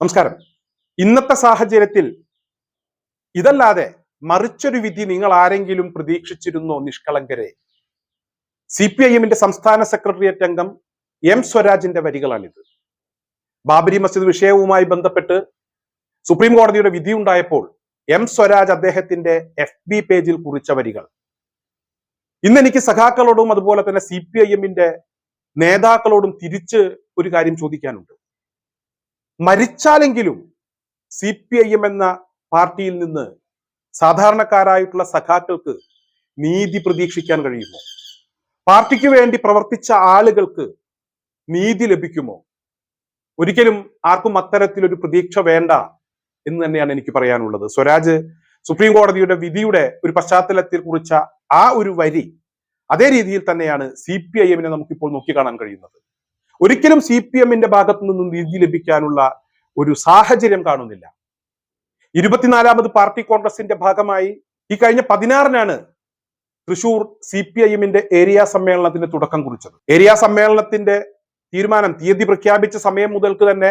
നമസ്കാരം. ഇന്നത്തെ സാഹചര്യത്തിൽ ഇതല്ലാതെ മറിച്ചൊരു വിധി നിങ്ങൾ ആരെങ്കിലും പ്രതീക്ഷിച്ചിരുന്നോ നിഷ്കളങ്കരെ? സി പി ഐ എമ്മിന്റെ സംസ്ഥാന സെക്രട്ടേറിയറ്റ് അംഗം എം സ്വരാജിന്റെ വരികളാണിത്. ബാബരി മസ്ജിദ് വിഷയവുമായി ബന്ധപ്പെട്ട് സുപ്രീം കോടതിയുടെ വിധി ഉണ്ടായപ്പോൾ എം സ്വരാജ് അദ്ദേഹത്തിന്റെ എഫ് ബി പേജിൽ കുറിച്ച വരികൾ. ഇന്ന് എനിക്ക് സഖാക്കളോടും അതുപോലെ തന്നെ സി പി ഐ എമ്മിന്റെ നേതാക്കളോടും തിരിച്ച് ഒരു കാര്യം ചോദിക്കാനുണ്ട്. മരിച്ചാലെങ്കിലും സി പി ഐ എം എന്ന പാർട്ടിയിൽ നിന്ന് സാധാരണക്കാരായിട്ടുള്ള സഖാക്കൾക്ക് നീതി പ്രതീക്ഷിക്കാൻ കഴിയുമോ? പാർട്ടിക്ക് വേണ്ടി പ്രവർത്തിച്ച ആളുകൾക്ക് നീതി ലഭിക്കുമോ? ഒരിക്കലും ആർക്കും അത്തരത്തിലൊരു പ്രതീക്ഷ വേണ്ട എന്ന് തന്നെയാണ് എനിക്ക് പറയാനുള്ളത്. സ്വരാജ് സുപ്രീം കോടതിയുടെ വിധിയുടെ ഒരു പശ്ചാത്തലത്തിൽ കുറിച്ച ആ ഒരു വരി അതേ രീതിയിൽ തന്നെയാണ് സി പി ഐ എമ്മിനെ നമുക്കിപ്പോൾ നോക്കിക്കാണാൻ കഴിയുന്നത്. ഒരിക്കലും സി പി എമ്മിന്റെ ഭാഗത്തു നിന്നും നീതി ലഭിക്കാനുള്ള ഒരു സാഹചര്യം കാണുന്നില്ല. ഇരുപത്തിനാലാമത് പാർട്ടി കോൺഗ്രസിന്റെ ഭാഗമായി ഈ കഴിഞ്ഞ പതിനാറിനാണ് തൃശൂർ സി പി ഐ എമ്മിന്റെ ഏരിയ സമ്മേളനത്തിന് തുടക്കം കുറിച്ചത്. ഏരിയ സമ്മേളനത്തിന്റെ തീരുമാനം തീയതി പ്രഖ്യാപിച്ച സമയം മുതൽക്ക് തന്നെ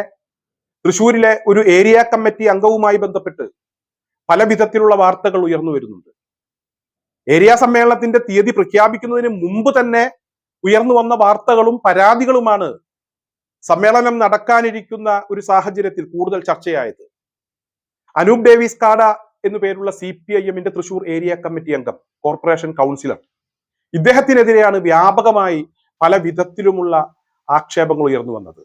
തൃശൂരിലെ ഒരു ഏരിയ കമ്മിറ്റി അംഗവുമായി ബന്ധപ്പെട്ട് പല വിധത്തിലുള്ള വാർത്തകൾ ഉയർന്നു വരുന്നുണ്ട്. ഏരിയ സമ്മേളനത്തിന്റെ തീയതി പ്രഖ്യാപിക്കുന്നതിന് മുമ്പ് തന്നെ ഉയർന്നു വന്ന വാർത്തകളും പരാതികളുമാണ് സമ്മേളനം നടക്കാനിരിക്കുന്ന ഒരു സാഹചര്യത്തിൽ കൂടുതൽ ചർച്ചയായത്. അനൂപ് ഡേവിസ് കാട എന്നു പേരുള്ള സി പി ഐ എമ്മിന്റെ തൃശൂർ ഏരിയ കമ്മിറ്റി അംഗം കോർപ്പറേഷൻ കൗൺസിലർ. ഇദ്ദേഹത്തിനെതിരെയാണ് വ്യാപകമായി പല വിധത്തിലുമുള്ള ആക്ഷേപങ്ങൾ ഉയർന്നു വന്നത്.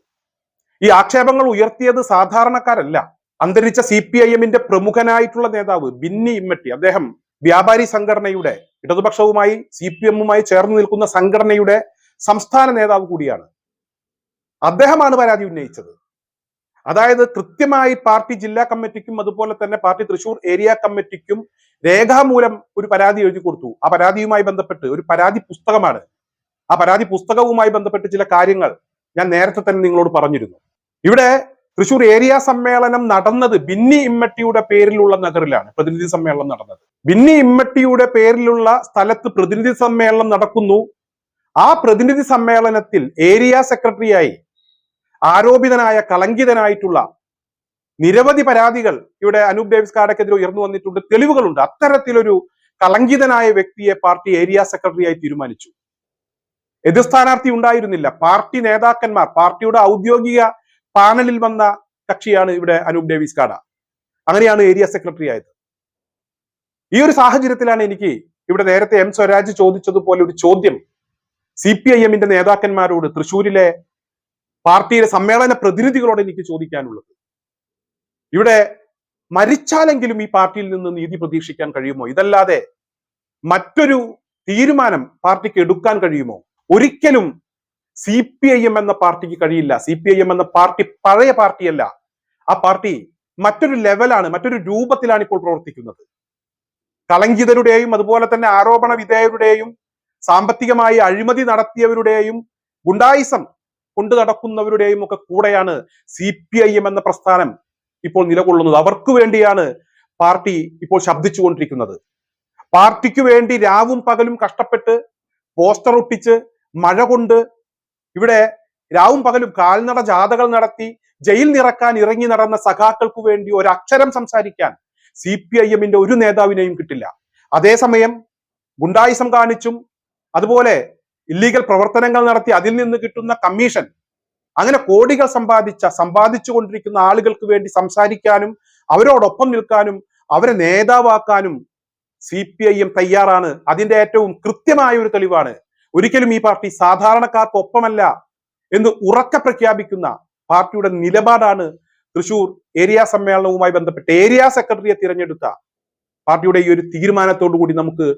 ഈ ആക്ഷേപങ്ങൾ ഉയർത്തിയത് സാധാരണക്കാരല്ല. അന്തരിച്ച സി പി ഐ എമ്മിന്റെ പ്രമുഖനായിട്ടുള്ള നേതാവ് ബിന്നി ഇമ്മട്ടി അദ്ദേഹം വ്യാപാരി സംഘടനയുടെ ഇടതുപക്ഷവുമായി സി പി എമ്മുമായി ചേർന്ന് നിൽക്കുന്ന സംഘടനയുടെ സംസ്ഥാന നേതാവ് കൂടിയാണ്. അദ്ദേഹമാണ് പരാതി ഉന്നയിച്ചത്. അതായത് കൃത്യമായി പാർട്ടി ജില്ലാ കമ്മിറ്റിക്കും അതുപോലെ തന്നെ പാർട്ടി തൃശൂർ ഏരിയ കമ്മിറ്റിക്കും രേഖാമൂലം ഒരു പരാതി എഴുതി കൊടുത്തു. ആ പരാതിയുമായി ബന്ധപ്പെട്ട് ഒരു പരാതി പുസ്തകമാണ്. ആ പരാതി പുസ്തകവുമായി ബന്ധപ്പെട്ട് ചില കാര്യങ്ങൾ ഞാൻ നേരത്തെ തന്നെ നിങ്ങളോട് പറഞ്ഞിരുന്നു. ഇവിടെ തൃശൂർ ഏരിയ സമ്മേളനം നടന്നത് ബിന്നി ഇമ്മട്ടിയുടെ പേരിലുള്ള നഗറിലാണ് പ്രതിനിധി സമ്മേളനം നടന്നത്. ബിന്നി ഇമ്മട്ടിയുടെ പേരിലുള്ള സ്ഥലത്ത് പ്രതിനിധി സമ്മേളനം നടക്കുന്നു. ആ പ്രതിനിധി സമ്മേളനത്തിൽ ഏരിയ സെക്രട്ടറിയായി ആരോപിതനായ കളങ്കിതനായിട്ടുള്ള നിരവധി പരാതികൾ ഇവിടെ അനൂപ് ഡേവിസ് കാടക്കെതിരെ ഉയർന്നു വന്നിട്ടുണ്ട്. തെളിവുകളുണ്ട്. അത്തരത്തിലൊരു കളങ്കിതനായ വ്യക്തിയെ പാർട്ടി ഏരിയ സെക്രട്ടറിയായി തീരുമാനിച്ചു. എതിർ സ്ഥാനാർത്ഥി ഉണ്ടായിരുന്നില്ല. പാർട്ടി നേതാക്കന്മാർ പാർട്ടിയുടെ ഔദ്യോഗിക പാനലിൽ വന്ന കക്ഷിയാണ് ഇവിടെ അനൂപ് ഡേവിസ് കാട. അങ്ങനെയാണ് ഏരിയ സെക്രട്ടറി ആയത്. ഈ ഒരു സാഹചര്യത്തിലാണ് എനിക്ക് ഇവിടെ നേരത്തെ എം സ്വരാജ് ചോദിച്ചതുപോലെ ഒരു ചോദ്യം സി പി ഐ എമ്മിന്റെ നേതാക്കന്മാരോട് തൃശൂരിലെ പാർട്ടിയുടെ സമ്മേളന പ്രതിനിധികളോട് എനിക്ക് ചോദിക്കാനുള്ളത്. ഇവിടെ മരിച്ചാലെങ്കിലും ഈ പാർട്ടിയിൽ നിന്ന് നീതി പ്രതീക്ഷിക്കാൻ കഴിയുമോ? ഇതല്ലാതെ മറ്റൊരു തീരുമാനം പാർട്ടിക്ക് എടുക്കാൻ കഴിയുമോ? ഒരിക്കലും സി പി ഐ എം എന്ന പാർട്ടിക്ക് കഴിയില്ല. സി പി ഐ എം എന്ന പാർട്ടി പഴയ പാർട്ടിയല്ല. ആ പാർട്ടി മറ്റൊരു ലെവലാണ് മറ്റൊരു രൂപത്തിലാണ് ഇപ്പോൾ പ്രവർത്തിക്കുന്നത്. കളങ്കിതരുടെയും അതുപോലെ തന്നെ ആരോപണ വിധേയരുടെയും സാമ്പത്തികമായി അഴിമതി നടത്തിയവരുടെയും ഗുണ്ടായിസം കൊണ്ടു നടക്കുന്നവരുടെയും ഒക്കെ കൂടെയാണ് സി പി ഐ എം എന്ന പ്രസ്ഥാനം ഇപ്പോൾ നിലകൊള്ളുന്നത്. അവർക്ക് വേണ്ടിയാണ് പാർട്ടി ഇപ്പോൾ ശബ്ദിച്ചുകൊണ്ടിരിക്കുന്നത്. പാർട്ടിക്ക് വേണ്ടി രാവും പകലും കഷ്ടപ്പെട്ട് പോസ്റ്റർ ഒട്ടിച്ച് മഴ കൊണ്ട് ഇവിടെ രാവും പകലും കാൽനട ജാഥകൾ നടത്തി ജയിൽ നിറക്കാൻ ഇറങ്ങി നടന്ന സഖാക്കൾക്കു വേണ്ടി ഒരക്ഷരം സംസാരിക്കാൻ സി പി ഐ എമ്മിന്റെ ഒരു നേതാവിനെയും കിട്ടില്ല. അതേസമയം ഗുണ്ടായിസം കാണിച്ചും അതുപോലെ ഇല്ലീഗൽ പ്രവർത്തനങ്ങൾ നടത്തി അതിൽ നിന്ന് കിട്ടുന്ന കമ്മീഷൻ അങ്ങനെ കോടികൾ സമ്പാദിച്ച സമ്പാദിച്ചു കൊണ്ടിരിക്കുന്ന ആളുകൾക്ക് വേണ്ടി സംസാരിക്കാനും അവരോടൊപ്പം നിൽക്കാനും അവരെ നേതാവാക്കാനും സി പി ഐ എം തയ്യാറാണ്. അതിന്റെ ഏറ്റവും കൃത്യമായ ഒരു തെളിവാണ്. ഒരിക്കലും ഈ പാർട്ടി സാധാരണക്കാർക്കൊപ്പമല്ല എന്ന് ഉറക്കെ പ്രഖ്യാപിക്കുന്ന പാർട്ടിയുടെ നിലപാടാണ് തൃശൂർ ഏരിയ സമ്മേളനവുമായി ബന്ധപ്പെട്ട് ഏരിയ സെക്രട്ടറിയെ തിരഞ്ഞെടുത്ത പാർട്ടിയുടെ ഈ ഒരു തീരുമാനത്തോടു കൂടി നമുക്ക്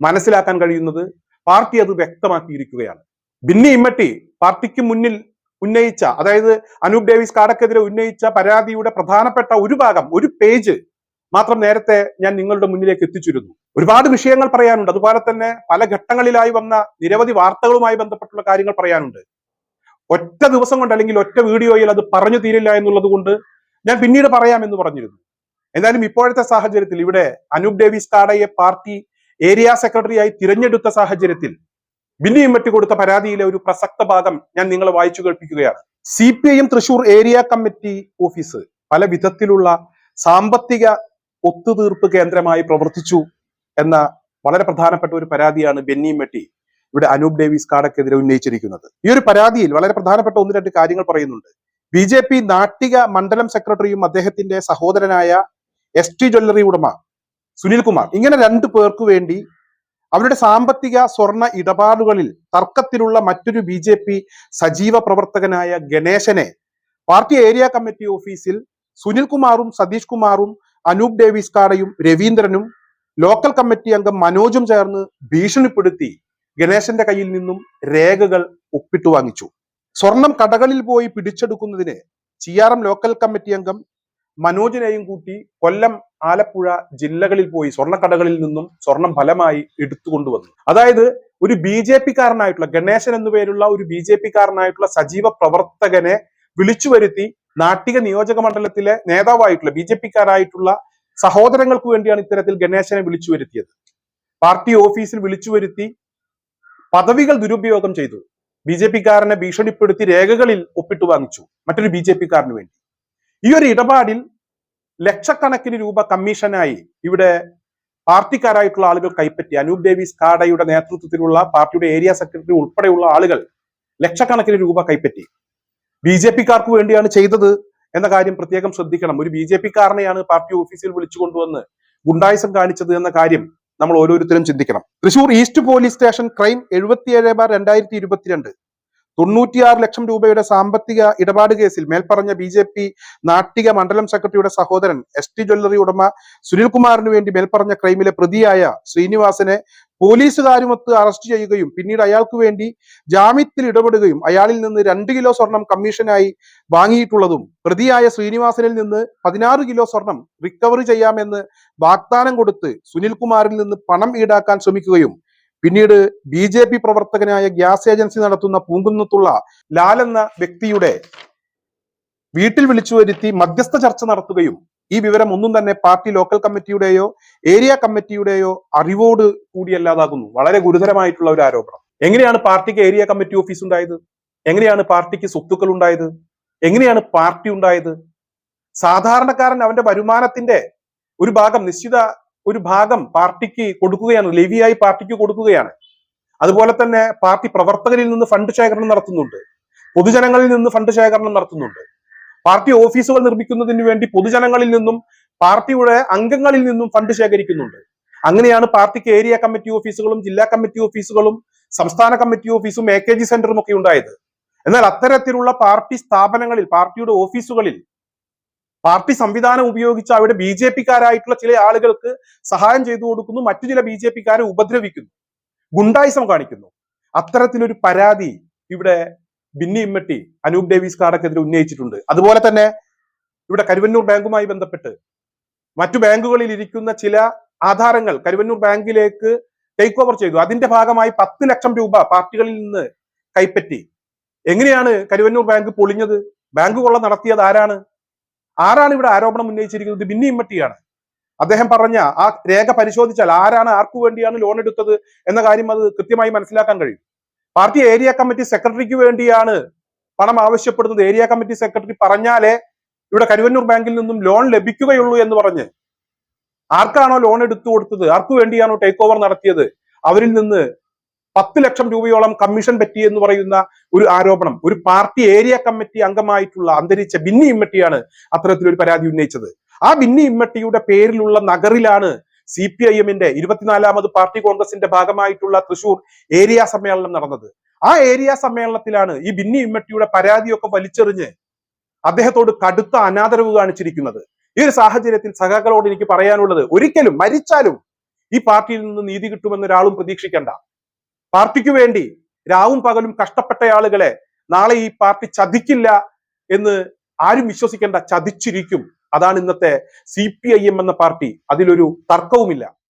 മനസ്സിലാക്കാൻ കഴിയുന്നത് പാർട്ടി അത് വ്യക്തമാക്കിയിരിക്കുകയാണ്. ബിന്നി ഇമ്മട്ടി പാർട്ടിക്ക് മുന്നിൽ ഉന്നയിച്ച അതായത് അനൂപ് ഡേവിസ് കാടക്കെതിരെ ഉന്നയിച്ച പരാതിയുടെ പ്രധാനപ്പെട്ട ഒരു ഭാഗം ഒരു പേജ് മാത്രം നേരത്തെ ഞാൻ നിങ്ങളുടെ മുന്നിലേക്ക് എത്തിച്ചിരുന്നു. ഒരുപാട് വിഷയങ്ങൾ പറയാനുണ്ട്. അതുപോലെ തന്നെ പല ഘട്ടങ്ങളിലായി വന്ന നിരവധി വാർത്തകളുമായി ബന്ധപ്പെട്ടുള്ള കാര്യങ്ങൾ പറയാനുണ്ട്. ഒറ്റ ദിവസം കൊണ്ട് അല്ലെങ്കിൽ ഒറ്റ വീഡിയോയിൽ അത് പറഞ്ഞു തീരില്ല എന്നുള്ളത് കൊണ്ട് ഞാൻ പിന്നീട് പറയാമെന്ന് പറഞ്ഞിരുന്നു. എന്തായാലും ഇപ്പോഴത്തെ സാഹചര്യത്തിൽ ഇവിടെ അനൂപ് ഡേവിസ് കാടയെ പാർട്ടി ഏരിയ സെക്രട്ടറിയായി തിരഞ്ഞെടുത്ത സാഹചര്യത്തിൽ ബിന്നിയും ഇമ്മട്ടി കൊടുത്ത പരാതിയിലെ ഒരു പ്രസക്ത ഭാഗം ഞാൻ നിങ്ങളെ വായിച്ചു കേൾപ്പിക്കുകയാണ്. C P I M Thrissur area committee office പല വിധത്തിലുള്ള സാമ്പത്തിക ഒത്തുതീർപ്പ് കേന്ദ്രമായി പ്രവർത്തിച്ചു എന്ന വളരെ പ്രധാനപ്പെട്ട ഒരു പരാതിയാണ് ബെന്നി മെട്ടി ഇവിടെ അനൂപ് ഡേവിസ് കാടക്കെതിരെ ഉന്നയിച്ചിരിക്കുന്നത്. ഈ ഒരു പരാതിയിൽ വളരെ പ്രധാനപ്പെട്ട ഒന്ന് രണ്ട് കാര്യങ്ങൾ പറയുന്നുണ്ട്. ബി ജെ പി നാട്ടിക മണ്ഡലം സെക്രട്ടറിയും അദ്ദേഹത്തിന്റെ സഹോദരനായ എസ് ടി ജ്വല്ലറി ഉടമ സുനിൽകുമാർ ഇങ്ങനെ രണ്ടു പേർക്കു വേണ്ടി അവരുടെ സാമ്പത്തിക സ്വർണ ഇടപാടുകളിൽ തർക്കത്തിലുള്ള മറ്റൊരു ബി ജെ പി സജീവ പ്രവർത്തകനായ ഗണേശനെ പാർട്ടി ഏരിയ കമ്മിറ്റി ഓഫീസിൽ സുനിൽ കുമാറും സതീഷ് കുമാറും അനൂപ് ഡേവിസ് കാടയും രവീന്ദ്രനും ലോക്കൽ കമ്മിറ്റി അംഗം മനോജും ചേർന്ന് ഭീഷണിപ്പെടുത്തി ഗണേശന്റെ കയ്യിൽ നിന്നും രേഖകൾ ഒപ്പിട്ടു വാങ്ങിച്ചു. സ്വർണം കടകളിൽ പോയി പിടിച്ചെടുക്കുന്നതിന് ചിയാറം ലോക്കൽ കമ്മിറ്റി അംഗം മനോജിനെയും കൂട്ടി കൊല്ലം ആലപ്പുഴ ജില്ലകളിൽ പോയി സ്വർണക്കടകളിൽ നിന്നും സ്വർണം ഫലമായി എടുത്തുകൊണ്ടുവന്നു അതായത് ഒരു ബി ജെ പി കാരനായിട്ടുള്ള ഗണേശൻ എന്നു പേരുള്ള ഒരു ബി ജെ പി കാരനായിട്ടുള്ള സജീവ പ്രവർത്തകനെ വിളിച്ചു വരുത്തി നാട്ടിക നിയോജക മണ്ഡലത്തിലെ നേതാവായിട്ടുള്ള ബി ജെ പിക്കാരായിട്ടുള്ള സഹോദരങ്ങൾക്ക് വേണ്ടിയാണ് ഇത്തരത്തിൽ ഗണേശനെ വിളിച്ചു വരുത്തിയത്. പാർട്ടി ഓഫീസിൽ വിളിച്ചു വരുത്തി പദവികൾ ദുരുപയോഗം ചെയ്തു. ബി ജെ പിക്കാരനെ ഭീഷണിപ്പെടുത്തി രേഖകളിൽ ഒപ്പിട്ട് വാങ്ങിച്ചു മറ്റൊരു ബി ജെ പിക്കാരന് വേണ്ടി. ഈ ഒരു ഇടപാടിൽ ലക്ഷക്കണക്കിന് രൂപ കമ്മീഷനായി ഇവിടെ പാർട്ടിക്കാരായിട്ടുള്ള ആളുകൾ കൈപ്പറ്റി അനൂപ് ദേവി കാഡയുടെ നേതൃത്വത്തിലുള്ള പാർട്ടിയുടെ ഏരിയ സെക്രട്ടറി ഉൾപ്പെടെയുള്ള ആളുകൾ ലക്ഷക്കണക്കിന് രൂപ കൈപ്പറ്റി. ബി ജെ പിക്കാർക്ക് വേണ്ടിയാണ് ചെയ്തത് എന്ന കാര്യം പ്രത്യേകം ശ്രദ്ധിക്കണം. ഒരു ബി ജെ പിക്കാരനെയാണ് പാർട്ടി ഓഫീസിൽ വിളിച്ചു കൊണ്ടുവന്ന് ഗുണ്ടായിസം കാണിച്ചത് എന്ന കാര്യം നമ്മൾ ഓരോരുത്തരും ചിന്തിക്കണം. Thrissur east police station crime എഴുപത്തിയേഴ് ബാർ രണ്ടായിരത്തി ഇരുപത്തിരണ്ട് തൊണ്ണൂറ്റിയാറ് ലക്ഷം രൂപയുടെ സാമ്പത്തിക ഇടപാട് കേസിൽ മേൽപ്പറഞ്ഞ ബി ജെ പി നാട്ടിക മണ്ഡലം സെക്രട്ടറിയുടെ സഹോദരൻ എസ് ടി ജ്വല്ലറി ഉടമ സുനിൽകുമാറിന് വേണ്ടി മേൽപ്പറഞ്ഞ ക്രൈമിലെ പ്രതിയായ ശ്രീനിവാസനെ പോലീസുകാരുമൊത്ത് അറസ്റ്റ് ചെയ്യുകയും പിന്നീട് അയാൾക്ക് വേണ്ടി ജാമ്യത്തിൽ ഇടപെടുകയും അയാളിൽ നിന്ന് രണ്ട് കിലോ സ്വർണം കമ്മീഷനായി വാങ്ങിയിട്ടുള്ളതും പ്രതിയായ ശ്രീനിവാസനിൽ നിന്ന് പതിനാറ് കിലോ സ്വർണം റിക്കവർ ചെയ്യാമെന്ന് വാഗ്ദാനം കൊടുത്ത് സുനിൽകുമാറിൽ നിന്ന് പണം ഈടാക്കാൻ ശ്രമിക്കുകയും പിന്നീട് ബി ജെ പി പ്രവർത്തകനായ ഗ്യാസ് ഏജൻസി നടത്തുന്ന പൂങ്കുന്നത്തുള്ള ലാൽ എന്ന വ്യക്തിയുടെ വീട്ടിൽ വിളിച്ചു വരുത്തി മധ്യസ്ഥ ചർച്ച നടത്തുകയും ഈ വിവരം ഒന്നും തന്നെ പാർട്ടി ലോക്കൽ കമ്മിറ്റിയുടെയോ ഏരിയ കമ്മിറ്റിയുടെയോ അറിവോട് കൂടിയല്ലാതാകുന്നു വളരെ ഗുരുതരമായിട്ടുള്ള ഒരു ആരോപണം. എങ്ങനെയാണ് പാർട്ടിക്ക് ഏരിയ കമ്മിറ്റി ഓഫീസ് ഉണ്ടായത്? എങ്ങനെയാണ് പാർട്ടിക്ക് സ്വത്തുക്കൾ ഉണ്ടായത്? എങ്ങനെയാണ് പാർട്ടി ഉണ്ടായത്? സാധാരണക്കാരൻ അവന്റെ വരുമാനത്തിന്റെ ഒരു ഭാഗം നിശ്ചിത ഒരു ഭാഗം പാർട്ടിക്ക് കൊടുക്കുകയാണ്. ലെവിയായി പാർട്ടിക്ക് കൊടുക്കുകയാണ്. അതുപോലെ തന്നെ പാർട്ടി പ്രവർത്തകരിൽ നിന്ന് ഫണ്ട് ശേഖരണം നടത്തുന്നുണ്ട്. പൊതുജനങ്ങളിൽ നിന്ന് ഫണ്ട് ശേഖരണം നടത്തുന്നുണ്ട്. പാർട്ടി ഓഫീസുകൾ നിർമ്മിക്കുന്നതിന് വേണ്ടി പൊതുജനങ്ങളിൽ നിന്നും പാർട്ടിയുടെ അംഗങ്ങളിൽ നിന്നും ഫണ്ട് ശേഖരിക്കുന്നുണ്ട്. അങ്ങനെയാണ് പാർട്ടിക്ക് ഏരിയ കമ്മിറ്റി ഓഫീസുകളും ജില്ലാ കമ്മിറ്റി ഓഫീസുകളും സംസ്ഥാന കമ്മിറ്റി ഓഫീസും എ കെ ജി സെന്ററും ഒക്കെ ഉണ്ടായത്. എന്നാൽ അത്തരത്തിലുള്ള പാർട്ടി സ്ഥാപനങ്ങളിൽ പാർട്ടിയുടെ ഓഫീസുകളിൽ പാർട്ടി സംവിധാനം ഉപയോഗിച്ച് അവിടെ ബി ജെ പിക്കാരായിട്ടുള്ള ചില ആളുകൾക്ക് സഹായം ചെയ്തു കൊടുക്കുന്നു മറ്റു ചില ബി ജെ പിക്കാരെ ഉപദ്രവിക്കുന്നു ഗുണ്ടായിസം കാണിക്കുന്നു. അത്തരത്തിലൊരു പരാതി ഇവിടെ ബിന്നി ഇമ്മട്ടി അനൂപ് ഡേവിസ് കാടക്കെതിരെ ഉന്നയിച്ചിട്ടുണ്ട്. അതുപോലെ തന്നെ ഇവിടെ കരുവന്നൂർ ബാങ്കുമായി ബന്ധപ്പെട്ട് മറ്റു ബാങ്കുകളിൽ ഇരിക്കുന്ന ചില ആധാരങ്ങൾ കരുവന്നൂർ ബാങ്കിലേക്ക് ടേക്ക് ഓവർ ചെയ്തു. അതിന്റെ ഭാഗമായി പത്ത് ലക്ഷം രൂപ പാർട്ടികളിൽ നിന്ന് കൈപ്പറ്റി. എങ്ങനെയാണ് കരുവന്നൂർ ബാങ്ക് പൊളിഞ്ഞത്? ബാങ്ക് കൊള്ള നടത്തിയത് ആരാണ്? ആരാണ് ഇവിടെ ആരോപണം ഉന്നയിച്ചിരിക്കുന്നത്? ബിന്നി ഇമ്മട്ടിയാണ്. അദ്ദേഹം പറഞ്ഞ ആ രേഖ പരിശോധിച്ചാൽ ആരാണ് ആർക്കു വേണ്ടിയാണ് ലോൺ എടുത്തത് എന്ന കാര്യം അത് കൃത്യമായി മനസ്സിലാക്കാൻ കഴിയും. പാർട്ടി ഏരിയ കമ്മിറ്റി സെക്രട്ടറിക്ക് വേണ്ടിയാണ് പണം ആവശ്യപ്പെടുന്നത്. ഏരിയ കമ്മിറ്റി സെക്രട്ടറി പറഞ്ഞാലേ ഇവിടെ കരുവന്നൂർ ബാങ്കിൽ നിന്നും ലോൺ ലഭിക്കുകയുള്ളൂ എന്ന് പറഞ്ഞ് ആർക്കാണോ ലോൺ എടുത്തു കൊടുത്തത്? ആർക്കു വേണ്ടിയാണോ ടേക്ക് ഓവർ നടത്തിയത്? അവരിൽ നിന്ന് പത്ത് ലക്ഷം രൂപയോളം കമ്മീഷൻ പറ്റി എന്ന് പറയുന്ന ഒരു ആരോപണം. ഒരു പാർട്ടി ഏരിയ കമ്മിറ്റി അംഗമായിട്ടുള്ള അന്തരിച്ച ബിന്നി ഇമ്മട്ടിയാണ് അത്തരത്തിലൊരു പരാതി ഉന്നയിച്ചത്. ആ ബിന്നി ഇമ്മട്ടിയുടെ പേരിലുള്ള നഗറിലാണ് സി പി ഐ എമ്മിന്റെ ഇരുപത്തിനാലാമത് പാർട്ടി കോൺഗ്രസിന്റെ ഭാഗമായിട്ടുള്ള തൃശൂർ ഏരിയ സമ്മേളനം നടന്നത്. ആ ഏരിയ സമ്മേളനത്തിലാണ് ഈ ബിന്നി ഇമ്മട്ടിയുടെ പരാതിയൊക്കെ വലിച്ചെറിഞ്ഞ് അദ്ദേഹത്തോട് കടുത്ത അനാദരവ് കാണിച്ചിരിക്കുന്നത്. ഈ ഒരു സാഹചര്യത്തിൽ സഖാക്കളോട് എനിക്ക് പറയാനുള്ളത് ഒരിക്കലും മരിച്ചാലും ഈ പാർട്ടിയിൽ നിന്ന് നീതി കിട്ടുമെന്ന് ഒരാളും പ്രതീക്ഷിക്കേണ്ട. പാർട്ടിക്ക് വേണ്ടി രാവും പകലും കഷ്ടപ്പെട്ട ആളുകളെ നാളെ ഈ പാർട്ടി ചതിക്കില്ല എന്ന് ആരും വിശ്വസിക്കേണ്ട ചതിച്ചിരിക്കും. അതാണ് ഇന്നത്തെ സി പി ഐ എം എന്ന പാർട്ടി. അതിലൊരു തർക്കവുമില്ല.